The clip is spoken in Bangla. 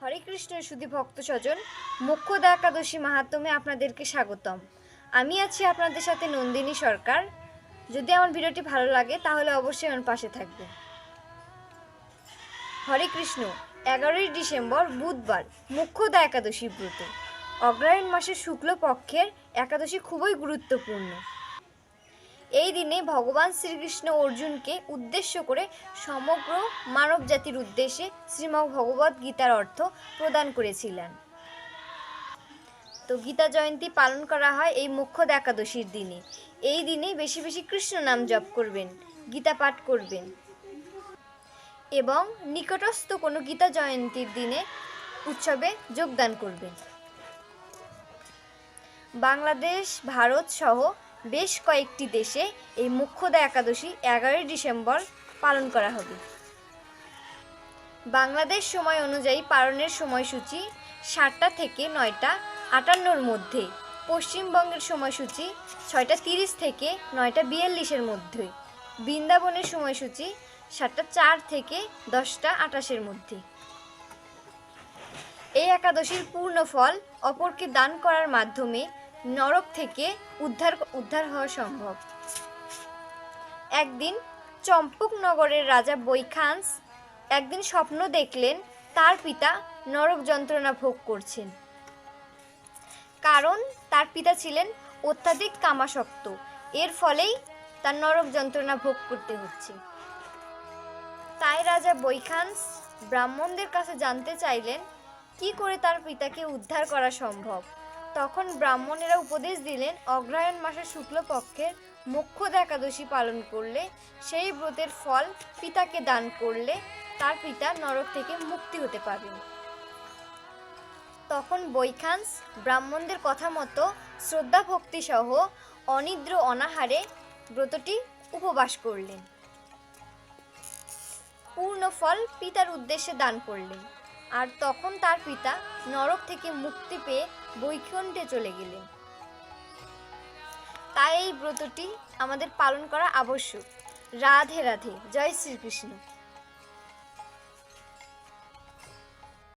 হরে কৃষ্ণ, সুধী ভক্ত স্বজন মোক্ষদা একাদশী মাহাত্মে আপনাদেরকে স্বাগতম। আমি আছি আপনাদের সাথে নন্দিনী সরকার। যদি আমার ভিডিওটি ভালো লাগে, তাহলে অবশ্যই আমার পাশে থাকবে হরে কৃষ্ণ, এগারোই ডিসেম্বর বুধবার, মুখ্যদা একাদশী ব্রত। অগ্রহায়ণ মাসের শুক্লপক্ষের একাদশী খুবই গুরুত্বপূর্ণ। এই দিনে ভগবান শ্রীকৃষ্ণ অর্জুনকে উদ্দেশ্য করে সমগ্র মানব জাতির উদ্দেশ্যে শ্রীমদ্ ভগবত গীতার অর্থ প্রদান করেছিলেন। তো গীতা জয়ন্তী পালন করা হয় এই মুখ্যদ একাদশীর দিনে। এই দিনে বেশি বেশি কৃষ্ণ নাম জপ করবেন, গীতা পাঠ করবেন। এবং নিকটস্থ কোনো গীতা জয়ন্তীর দিনে উৎসবে যোগদান করবেন। বাংলাদেশ, ভারত সহ বেশ কয়েকটি দেশে এই মুখ্যদা একাদশী এগারোই ডিসেম্বর পালন করা হবে। বাংলাদেশ সময় অনুযায়ী পালনের সময়সূচি সাতটা থেকে নয়টা আটান্নর মধ্যে, পশ্চিমবঙ্গের সময়সূচি ছয়টা তিরিশ থেকে নয়টা বিয়াল্লিশের মধ্যে, বৃন্দাবনের সময়সূচি সাতটা চার থেকে দশটা আটাশের মধ্যে। এই একাদশীর পূর্ণ ফল অপরকে দান করার মাধ্যমে নরক থেকে উদ্ধার উদ্ধার হওয়া সম্ভব। একদিন চম্পকনগরের রাজা বৈখান্স একদিন স্বপ্ন দেখলেন তার পিতা নরক যন্ত্রণা ভোগ করছেন। কারণ তার পিতা ছিলেন অত্যাধিক কামাসক্ত। এর ফলেই তার নরক যন্ত্রণা ভোগ করতে হচ্ছে। তাই রাজা বৈখান্স ব্রাহ্মণদের কাছে জানতে চাইলেন, কি করে তার পিতাকে উদ্ধার করা সম্ভব? তখন ব্রাহ্মণেরা উপদেশ দিলেন, অগ্রহায়ণ মাসের শুক্লপক্ষের মুখ্যদ একাদশী পালন করলে, সেই ব্রতের ফল পিতাকে দান করলে তার পিতা নরক থেকে মুক্তি হতে পারবেন। তখন বৈখান্স ব্রাহ্মণদের কথা মতো শ্রদ্ধা ভক্তি সহ অনিদ্র অনাহারে ব্রতটি উপবাস করলেন। পূর্ণ ফল পিতার উদ্দেশ্যে দান করলেন। আর তখন তার পিতা নরক থেকে মুক্তি পেয়ে বৈকুণ্ঠে চলে গেলেন। তাই এই ব্রতটি আমাদের পালন করা আবশ্যক। রাধে রাধে, জয় শ্রীকৃষ্ণ।